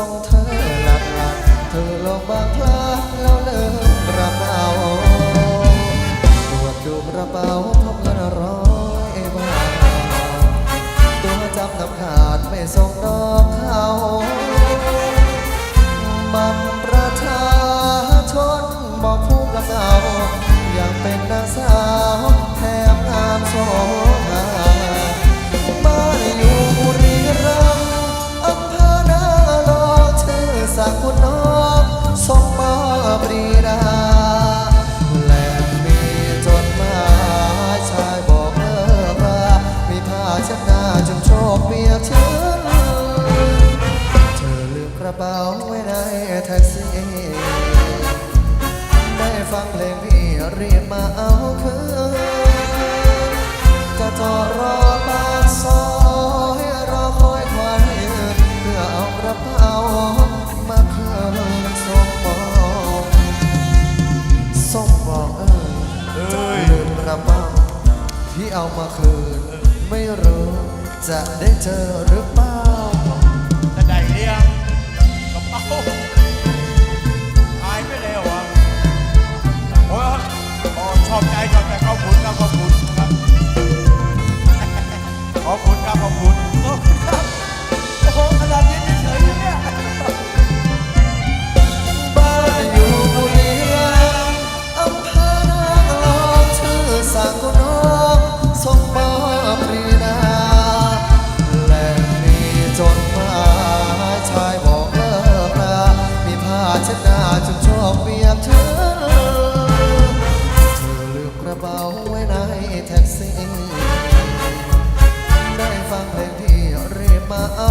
ส่งเธอหลับหลับเธอลงบางพลัดแล้วเลิกระเป๋าตรวจดูกระเป๋าพบเงินร้อยบาทตัวจำนำขาดไม่ส่งดอกเขาบัมประชาชนบอกผู้กำเนาอยากเป็นนางสาว เป๋าไว้ในแท็กซี่ได้ฟังเพลงพี่รีบมาเอาคืนจะจอดรอปากซอยรอคอยควันยืนเพื่อเอากระเป๋ามาคืนส่งบอกส่งบอกเออจะลืมกระเป๋าที่เอามาคืน ไม่รู้จะได้เจอหรือเปล่า อบใจขอบต่ขอบคุณครับขอบคุณครับขอบคุณครับขอบคุณขอบคุณครับโอ้โหขนาดนี้เฉยๆเนี่ยบ้านอยู่บุรีรัมย์อำเภอนางรองชื่อสังกนกทรงปอปรีนาแหละมีจนมาชายบอกเลิกลามีผ้าเช็ดหน้าจนชอบเปียกเธอ oh.